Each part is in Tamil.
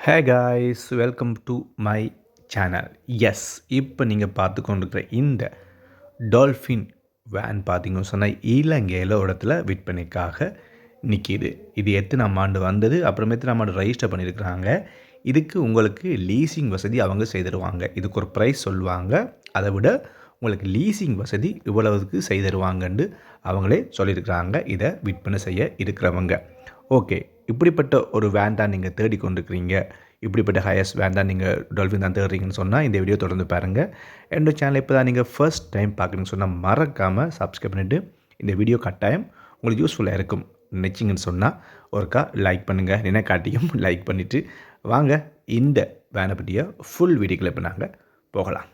Hey guys welcome to my channel yes இப்போ நீங்கள் பார்த்து கொண்டிருக்கிற இந்த டால்ஃபின் வேன் பார்த்தீங்கன்னு சொன்னால் இலங்கையில் ஒரு இடத்துல விற்பனைக்காக நிற்கிது இது எத்தனாம் ஆண்டு வந்தது அப்புறம் எத்தனாம் ஆண்டு ரெஜிஸ்டர் பண்ணியிருக்கிறாங்க இதுக்கு உங்களுக்கு லீசிங் வசதி அவங்க செய்திருவாங்க. இதுக்கு ஒரு ப்ரைஸ் சொல்லுவாங்க. அதை விட உங்களுக்கு லீசிங் வசதி இவ்வளவுக்கு செய்து தருவாங்கன்னு அவங்களே சொல்லியிருக்கிறாங்க இதை விற்பனை செய்ய இருக்கிறவங்க. ஓகே இப்படிப்பட்ட ஒரு வேன் தான் நீங்கள் தேடி கொண்டிருக்கிறீங்க இப்படிப்பட்ட ஹையஸ்ட் வேன் தான் நீங்கள் டால்ஃபின் தான் தேடுறீங்கன்னு சொன்னால் இந்த வீடியோ தொடர்ந்து பாருங்கள் என்னோடய சேனல் இப்போ தான் நீங்கள் ஃபர்ஸ்ட் டைம் பார்க்குறீங்கன்னு சொன்னால் மறக்காமல் சப்ஸ்கிரைப் பண்ணிவிட்டு இந்த வீடியோ கட்டாயம் உங்களுக்கு யூஸ்ஃபுல்லாக இருக்கும். நினச்சிங்கன்னு சொன்னால் ஒருக்கா லைக் பண்ணுங்கள் நினை காட்டியும் லைக் பண்ணிவிட்டு வாங்க இந்த வேனை பற்றிய ஃபுல் வீடியோக்களை இப்போ நாங்கள் போகலாம்.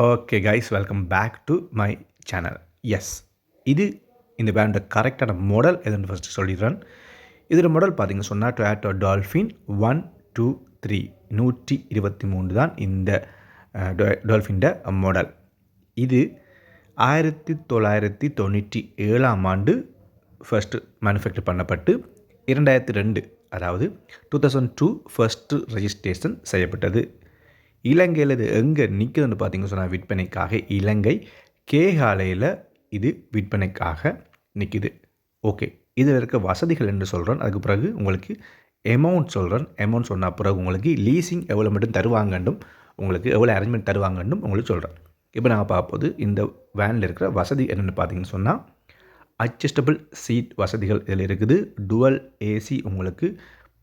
Okay guys welcome back to my channel yes இது இந்த பேண்டோட கரெக்டான மாடல் எதுன்னு ஃபஸ்ட்டு சொல்லிடுறேன். இதோட மாடல் பார்த்தீங்க சொன்னால் Toyota Dolphin one two three நூற்றி இருபத்தி மூணு தான் இந்த டால்ஃபின்ட மாடல் இது ஆயிரத்தி தொள்ளாயிரத்தி தொண்ணூற்றி ஏழாம் ஆண்டு ஃபஸ்ட்டு மேனுஃபேக்சர் பண்ணப்பட்டு இரண்டாயிரத்தி ரெண்டு அதாவது two thousand two first registration செய்யப்பட்டது. இலங்கையில் இது எங்கே நிற்குதுன்னு பார்த்தீங்க சொன்னால் விற்பனைக்காக இலங்கை கேகாலையில் இது விற்பனைக்காக நிற்கிது ஓகே இதில் இருக்க வசதிகள் என்று சொல்கிறேன் அதுக்கு பிறகு உங்களுக்கு எமௌண்ட் சொல்கிறேன் எமௌண்ட் சொன்ன பிறகு உங்களுக்கு லீசிங் எவ்வளோ மட்டும் தருவாங்கன்றும் உங்களுக்கு எவ்வளோ அரேஞ்ச்மெண்ட் தருவாங்கன்றும் உங்களுக்கு சொல்கிறேன் இப்போ நாங்கள் பார்ப்போது இந்த வேனில் இருக்கிற வசதி என்னென்னு பார்த்தீங்கன்னு சொன்னால் அட்ஜஸ்டபிள் சீட் வசதிகள் இதில் இருக்குது. டுவல் ஏசி உங்களுக்கு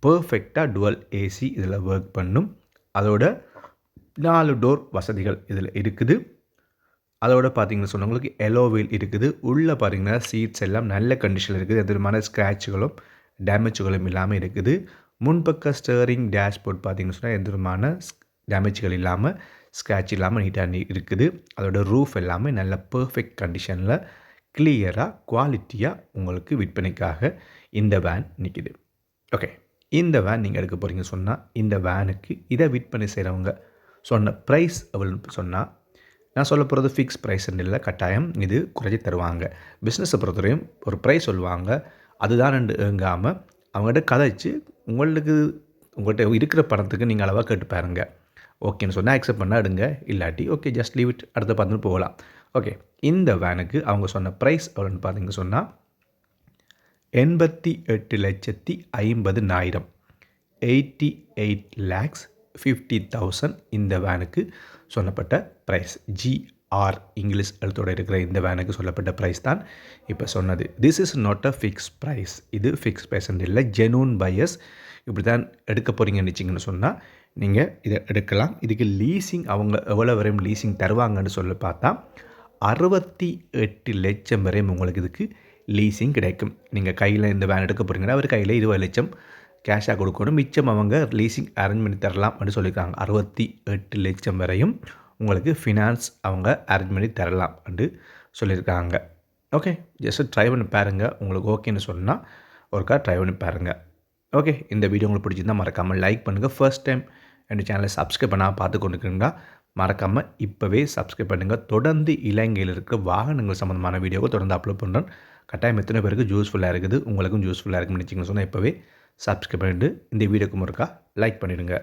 பர்ஃபெக்டாக டுவல் ஏசி இதில் ஒர்க் பண்ணும். அதோட நாலு டோர் வசதிகள் இதில் இருக்குது. அதோட பார்த்தீங்கன்னு சொன்னவங்களுக்கு எலோ வீல் இருக்குது. உள்ளே பார்த்தீங்கன்னா சீட்ஸ் எல்லாம் நல்ல கண்டிஷனில் இருக்குது. எந்த விதமான ஸ்க்ராட்சுகளும் டேமேஜுகளும் இல்லாமல் இருக்குது. முன்பக்க ஸ்டேரிங் டேஷ்போர்ட் பார்த்தீங்கன்னு சொன்னால் எந்த விதமான டேமேஜ்கள் இல்லாமல் ஸ்க்ராட்ச் இல்லாமல் நீட்டாக இருக்குது. அதோட ரூஃப் எல்லாமே நல்ல பர்ஃபெக்ட் கண்டிஷனில் கிளியராக குவாலிட்டியாக உங்களுக்கு விற்பனைக்காக இந்த வேன் நிற்கிது ஓகே இந்த வேன் நீங்கள் எடுக்க போகிறீங்க சொன்னால் இந்த வேனுக்கு இதை விற்பனை செய்கிறவங்க சொன்ன ப்ரைஸ் எவ்வளோன்னு சொன்னால் நான் சொல்ல போகிறது ஃபிக்ஸ் ப்ரைஸ்ன்னு இல்லை கட்டாயம் இது குறைச்சி தருவாங்க. பிஸ்னஸை பொறுத்தவரையும் ஒரு ப்ரைஸ் சொல்லுவாங்க அதுதான் ரெண்டு ஏங்காமல் அவங்ககிட்ட கதைச்சு உங்களுக்கு உங்கள்கிட்ட இருக்கிற பணத்துக்கு நீங்கள் அளவாக கேட்டு பாருங்க. ஓகேன்னு சொன்னால் அக்செப்ட் பண்ணால் எடுங்க இல்லாட்டி ஓகே ஜஸ்ட் லீவ் இட் அடுத்த பார்த்துட்டு போகலாம். ஓகே இந்த வேனுக்கு அவங்க சொன்ன ப்ரைஸ் எவ்வளோன்னு பார்த்தீங்க சொன்னால் எண்பத்தி எட்டு லட்சத்தி ஐம்பது நாயிரம் eighty eight lakhs fifty thousand இந்த வேனுக்கு சொல்லப்பட்ட ப்ரைஸ் ஜிஆர் இங்கிலீஷ் எழுத்தோடு இருக்கிற இந்த வேனுக்கு சொல்லப்பட்ட ப்ரைஸ் தான் இப்போ சொன்னது. This is not a fix price இது ஃபிக்ஸ் ப்ரைஸ் இல்லை. ஜெனூன் பையஸ் இப்படி தான் எடுக்க போகிறீங்கன்னு வச்சிங்கன்னு சொன்னால் நீங்கள் இதை எடுக்கலாம். இதுக்கு லீசிங் அவங்க எவ்வளோ வரையும் லீசிங் தருவாங்கன்னு சொல்லி பார்த்தா அறுபத்தி எட்டு லட்சம் வரையும் உங்களுக்கு இதுக்கு லீசிங் கிடைக்கும். நீங்கள் கையில் இந்த வேன் எடுக்க போகிறீங்கன்னா அவர் கையில் இருபது லட்சம் கேஷாக கொடுக்கணும். மிச்சம் அவங்க லீசிங் அரேஞ்ச் பண்ணி தரலாம் அப்படின்னு சொல்லியிருக்காங்க. அறுபத்தி எட்டு லட்சம் வரையும் உங்களுக்கு ஃபினான்ஸ் அவங்க அரேஞ்ச் பண்ணி தரலாம் அப்படின்னு சொல்லியிருக்காங்க. ஓகே ஜஸ்ட் ட்ரை பண்ணி பாருங்கள் உங்களுக்கு ஓகேன்னு சொன்னால் ஒருக்கா ட்ரை பண்ணி பாருங்கள் ஓகே இந்த வீடியோ உங்களுக்கு பிடிச்சிருந்தால் மறக்காமல் லைக் பண்ணுங்கள் ஃபர்ஸ்ட் டைம் என்னோடய சேனலை சப்ஸ்கிரைப் பண்ணால் பார்த்து கொண்டுக்கிறீங்களா மறக்காமல் இப்போவே சப்ஸ்கிரைப் பண்ணுங்கள் தொடர்ந்து இலங்கையில் இருக்க வாகனங்கள் சம்மந்தமான வீடியோவை தொடர்ந்து அப்லோட் பண்ணுறேன் கட்டாயம் எத்தனை பேருக்கு யூஸ்ஃபுல்லாக இருக்குது? உங்களுக்கும் யூஸ்ஃபுல்லாக இருக்குன்னு நினச்சிங்கன்னு சொன்னால் இப்போவே சப்ஸ்கிரைப் பண்ணிட்டு இந்த வீடியோக்கு முறுக்கா லைக் பண்ணிவிடுங்க